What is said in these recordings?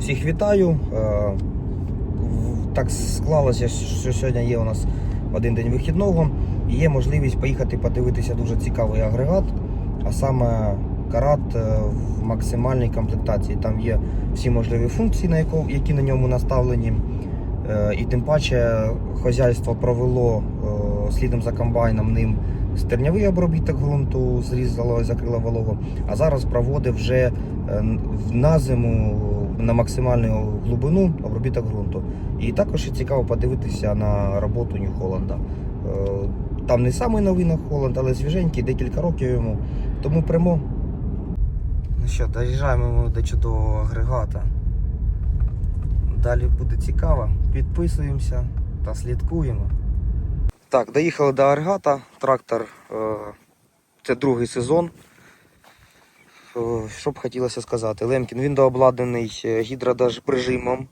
Всіх вітаю. Е, Так склалося, що сьогодні є у нас один день вихідного і є можливість поїхати подивитися дуже цікавий агрегат, а саме карат е, в максимальній комплектації. Там є всі можливі функції, які на ньому наставлені. Е, І тим паче хазяйство провело слідом за комбайном ним стернявий обробіток ґрунту, зрізало і закрило вологу, а зараз проводить вже на зиму на максимальну глибину обробіток ґрунту. І також цікаво подивитися на роботу Нью Холланда. Е, Там не самий новий Холланд, але свіженький, декілька років йому. Тому прямо. Ну що, доїжджаємо ми до чудового агрегата. Далі буде цікаво. Підписуємося та слідкуємо. Так, доїхали до агрегата. Трактор е, це другий сезон. Е, Що б хотілося сказати? Лемкін він дообладнаний е, гідродажприжимом,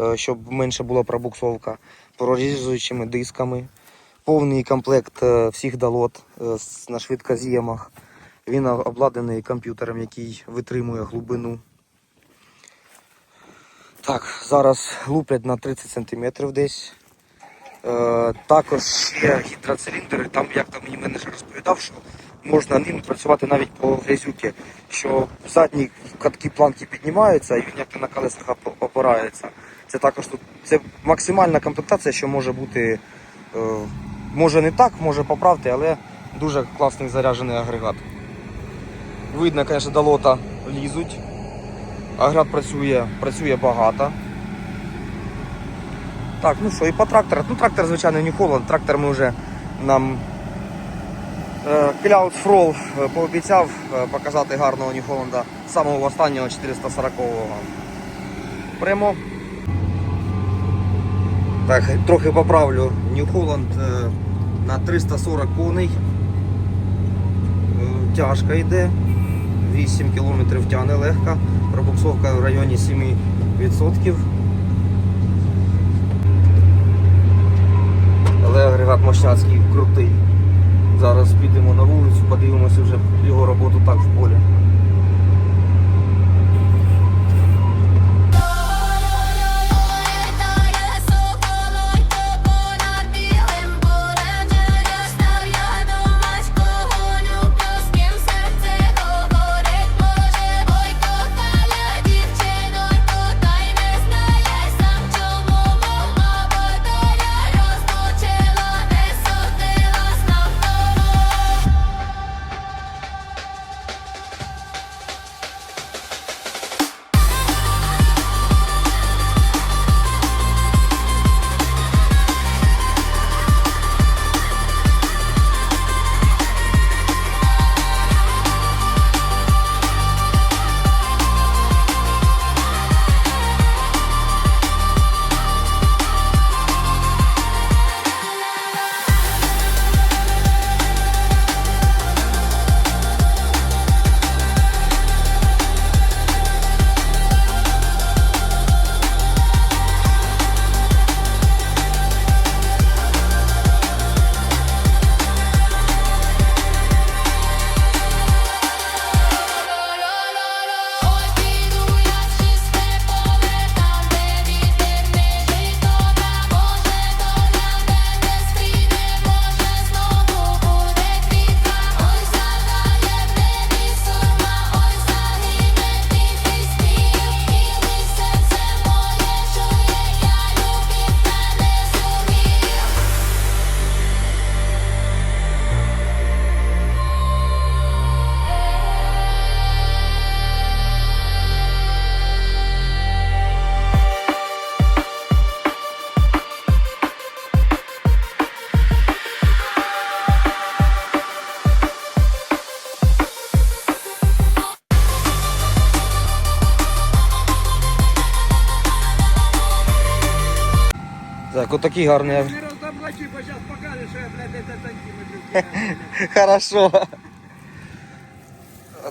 е, щоб менше була пробуксовка, прорізуючими дисками. Повний комплект всіх долот на швидкоз'ємах. Він обладнаний комп'ютером, який витримує глибину. Так, зараз луплять на 30 см десь. Е, також є гідроциліндр, там як там мені менеджер розповідав, що можна ним працювати навіть по грязюки, що задні катки планки піднімаються і він як на колесах опирається. Це також тут це максимальна комплектація, що може бути. Е, може не так, може поправити, але дуже класний заряджений агрегат. Видно, звісно, до лізуть. Агрегат працює, працює багато. Так, ну що, і по трактору. Ну, трактор, звичайно, не Холланд. Трактор ми вже нам е, Cloud Frol е, пообіцяв е, показати гарного Holland самого останнього 440-го. Прямо. Так, трохи поправлю. Е, на 340 коней. Тяжко йде. 8 км тягне легко. Пробуксовка в районі 7%. Але агрегат мощняцький крутий. На вже його роботу так в полі. Так, отакий гарний. Ти розоблачи, бо зараз покажеш, що я, блядь, це сантиметрів. Хорошо.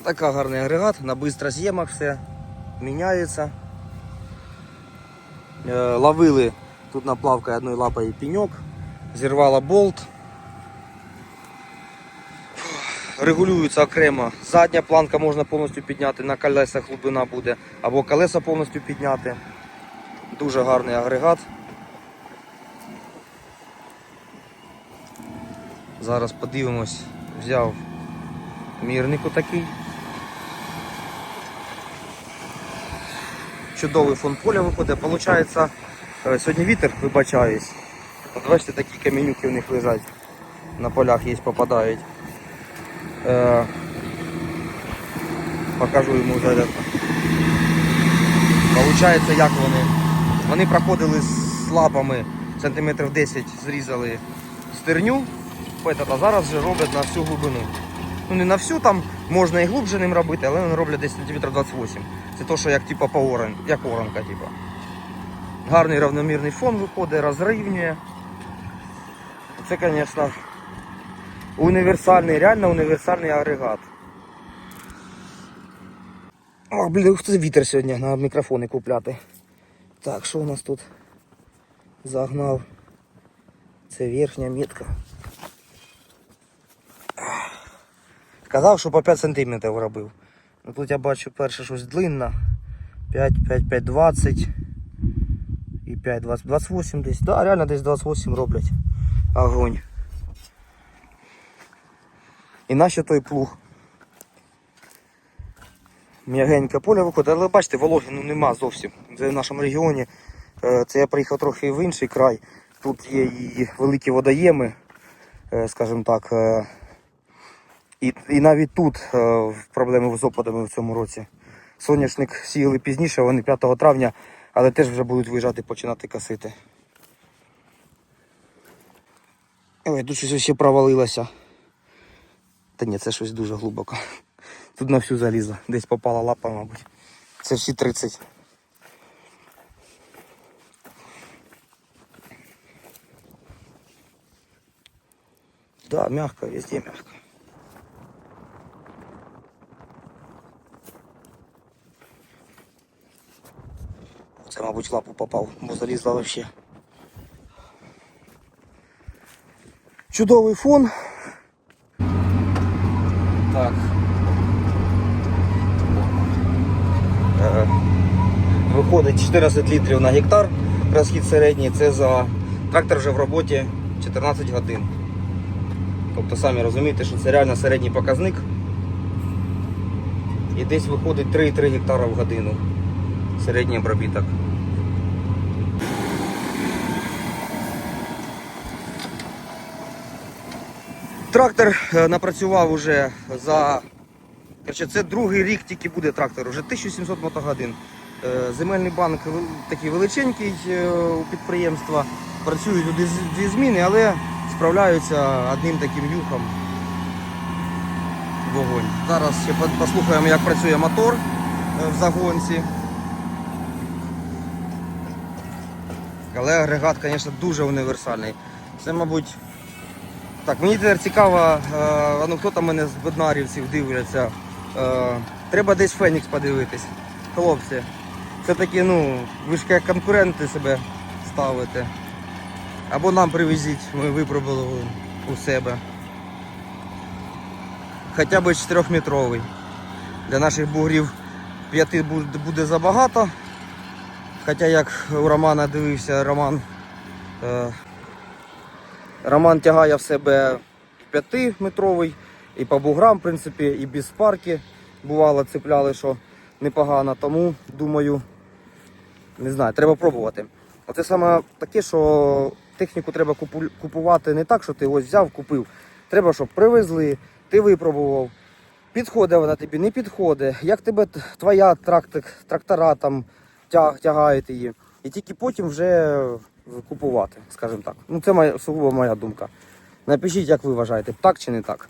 Така гарний агрегат, на бистроз'ємах все міняється. Е, Ловили тут наплавкою одною лапою пеньок, зірвала болт. регулюються окремо. Задня планка можна повністю підняти, на колесах глибина буде, або колеса повністю підняти. Дуже гарний агрегат. Зараз подивимось, взяв мірнику такий. Чудовий фон поля виходить. Получається, е, сьогодні вітер, вибачаюсь. От бачите, такі каменюки в них лежать. На полях є, попадають. Е, покажу йому зараз. Получається, як вони. Вони проходили з лапами сантиметрів 10 зрізали стерню, Этот, а зараз вже роблять на всю глибину. Ну не на всю, там можна і глибше ним робити, але вони роблять десь сантиметрів 28. Це то, що як типа по як оранка, типа. Гарний равномірний фон виходить, розрівнює. Це, звісно, універсальний, реально універсальний агрегат. Ох, блін, ух ти вітер сьогодні на мікрофони купляти. Так, що у нас тут? Загнав. Це верхня мітка. Казав, що по 5 см робив. Ну тут я бачу перше щось длинне. 5, 5, 5, 20 і 5, 20, 28 десь. Да, реально десь 28 роблять. Огонь. І нащо той плуг? М'ягеньке поле виходить, але бачите, вологи ну, нема зовсім. В нашому регіоні. Е, Це я приїхав трохи в інший край. Тут є і великі водоєми, е, скажімо так. І, і навіть тут е, проблеми з опадами в цьому році. Соняшник сіяли пізніше, вони 5 травня, але теж вже будуть виїжджати починати косити. Ой, тут щось ще провалилося. Та ні, це щось дуже глибоко. Тут на всю залізо. Десь попала лапа, мабуть. Це всі 30. Да, мягко, везде мягко. Мабуть, лапу попав, бо залізла вообще. Чудовий фон. Так. Е, Виходить 14 літрів на гектар. Розхід середній. Це за трактор вже в роботі 14 годин. Тобто самі розумієте, що це реально середній показник. І десь виходить 3,3 гектара в годину. Середній обробіток. Трактор е, напрацював уже за. Короче, це другий рік тільки буде трактор, вже 1700 мотогодин. Е, Земельний банк такий величенький е, у підприємства. Працюють люди дві зміни, але справляються одним таким юхом. Вогонь. Зараз ще послухаємо, як працює мотор в загонці. Але агрегат, звісно, дуже універсальний. Це, мабуть, так, мені тепер цікаво, е, а ну хто там мене з беднарівців дивляться. Е, треба десь Фенікс подивитись. Хлопці. Це такі, ну, ви ж як конкуренти себе ставите. Або нам привезіть, ми випробували у себе. Хоча б 4-метровий. Для наших бугрів 5 буде- забагато. Хоча як у Романа дивився, Роман. Роман тягає в себе 5-метровий і по буграм, в принципі, і без парки бувало цепляли, що непогано. Тому думаю, не знаю, треба пробувати. Оце саме таке, що техніку треба купувати не так, що ти ось взяв, купив. Треба, щоб привезли, ти випробував. Підходить вона тобі, не підходить. Як тебе твоя трактик, трактора там тяг, тягають її. І тільки потім вже купувати, скажімо так. Ну це моя сугубо моя думка. Напишіть, як ви вважаєте, так чи не так.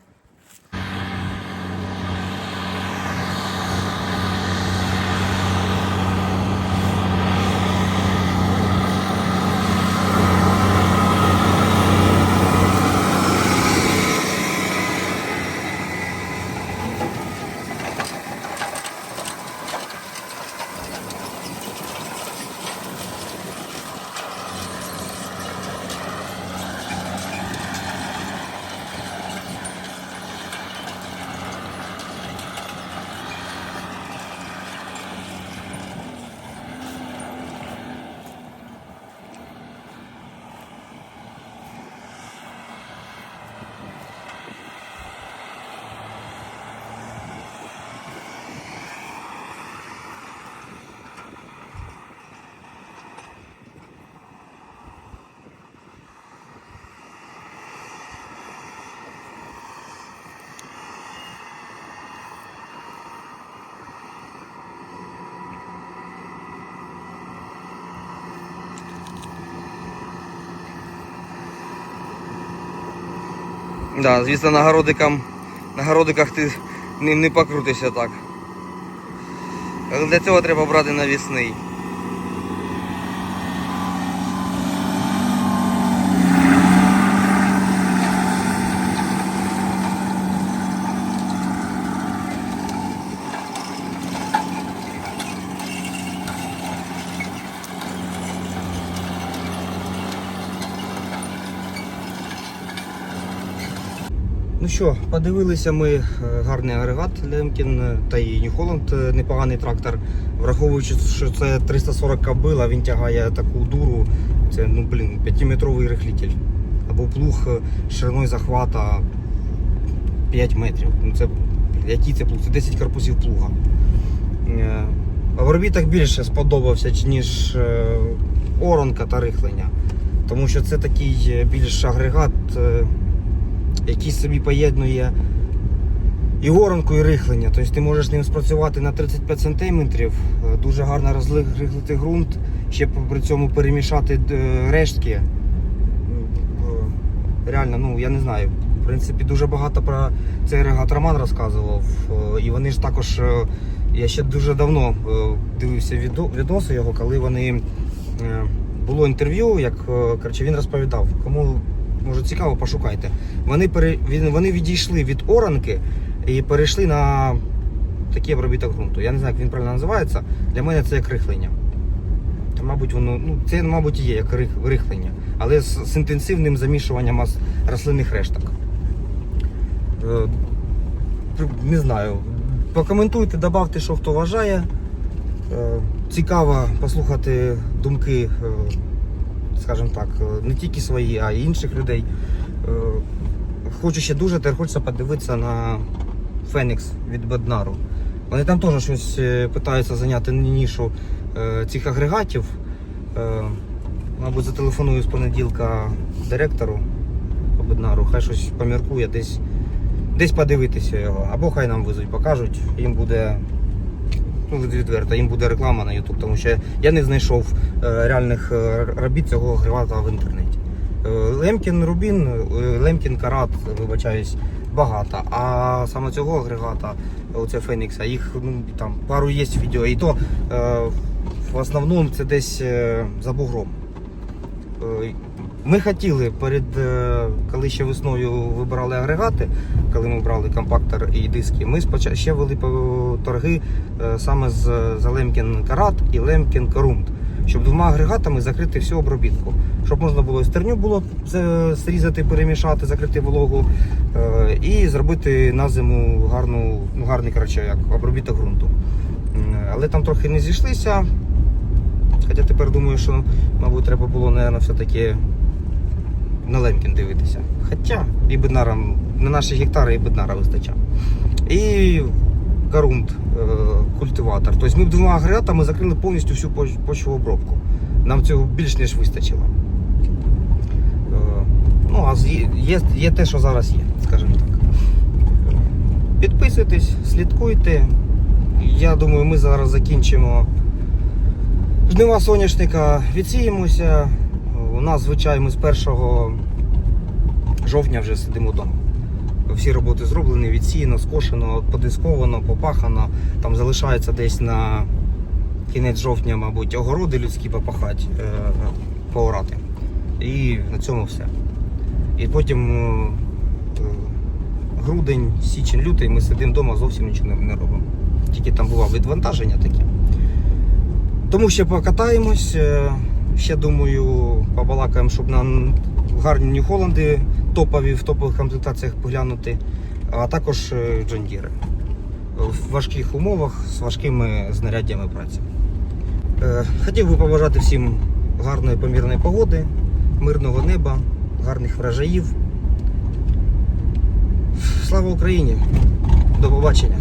Да, звісно, на городикам, городиках ти ним не покрутишся так. Для цього треба брати навісний. Ну що, подивилися ми е, гарний агрегат Лемкін та і Holland е, непоганий трактор. Враховуючи, що це 340 кобил, а він тягає таку дуру, це ну блін, 5-метровий рихлитель. Або плуг е, шириною захвата 5 метрів. Ну це який це плуг? Це 10 корпусів плуга. В орбітах більше сподобався, ніж оронка та рихлення. Тому що це такий більш агрегат. Е, який собі поєднує і воронку, і рихлення. Тобто ти можеш ним спрацювати на 35 см, дуже гарно розрихлити ґрунт, ще при цьому перемішати е, рештки. Е, Реально, ну я не знаю. В принципі, дуже багато про цей регат Роман розказував. Е, І вони ж також. е, Я ще дуже давно е, дивився відо- відоси його, коли вони е, було інтерв'ю, як е, коротше, він розповідав, кому може цікаво, пошукайте. Вони пере, вони відійшли від оранки і перейшли на такий обробіток ґрунту. Я не знаю, як він правильно називається. Для мене це як рихлення. Та, Мабуть, воно, ну, це, мабуть, є як рих- рихлення, але з, з інтенсивним замішуванням рослинних решток. Е, не знаю. Покоментуйте, додавте, що хто вважає. Е, Цікаво послухати думки, е, скажімо так, е, не тільки свої, а й інших людей. Е, Хочу ще дуже тепер хочеться подивитися на Фенікс від Беднару. Вони там теж щось е, питаються зайняти нішу цих агрегатів. Мабуть, зателефоную з понеділка директору по Беднару, хай щось поміркує, десь, десь подивитися його. Або хай нам везуть, покажуть, їм буде. Ну, відверто, їм буде реклама на YouTube, тому що я не знайшов е, реальних е, робіт цього агрегата в інтернеті. Е, Лемкін Рубін, Лемкін Карат, вибачаюсь, багато. А саме цього агрегата, оце Фенікса, їх ну, там пару є відео, і то в основному це десь за бугром. Ми хотіли перед, е, коли ще весною вибирали агрегати, коли ми брали компактор і диски, ми спочатку ще вели торги е, саме за Лемкін Карат і Лемкін Корунд, щоб двома агрегатами закрити всю обробітку. Щоб можна було стерню було зрізати, перемішати, закрити вологу е, і зробити на зиму гарну, ну, гарний коротше, як обробіток ґрунту. Але там трохи не зійшлися. Хоча тепер думаю, що, мабуть, треба було, мабуть, все-таки на Лемкін дивитися. Хоча і беднара, на наші гектари і беднара вистачає. І корунд, е, культиватор. Тобто ми двома агрегатами закрили повністю всю поч- почвообробку. Нам цього більш ніж вистачило. Е, Ну, а є, є те, що зараз є, скажімо так. Підписуйтесь, слідкуйте. Я думаю, ми зараз закінчимо жнива соняшника, відсіємося. У нас, звичайно, ми з 1 жовтня вже сидимо вдома. Всі роботи зроблені, відсіяно, скошено, подисковано, попахано. Там залишається десь на кінець жовтня, мабуть, огороди людські попахати, е, поорати. І на цьому все. І потім е, грудень, січень, лютий ми сидимо вдома, зовсім нічого не робимо. Тільки там бувало відвантаження таке. Тому ще покатаємось. е, Ще думаю, побалакаємо, щоб на гарні Нью-Холланди топові в топових комплектаціях поглянути, а також е, джондіри в важких умовах з важкими знаряддями праці. Е, Хотів би побажати всім гарної помірної погоди, мирного неба, гарних врожаїв. Слава Україні! До побачення!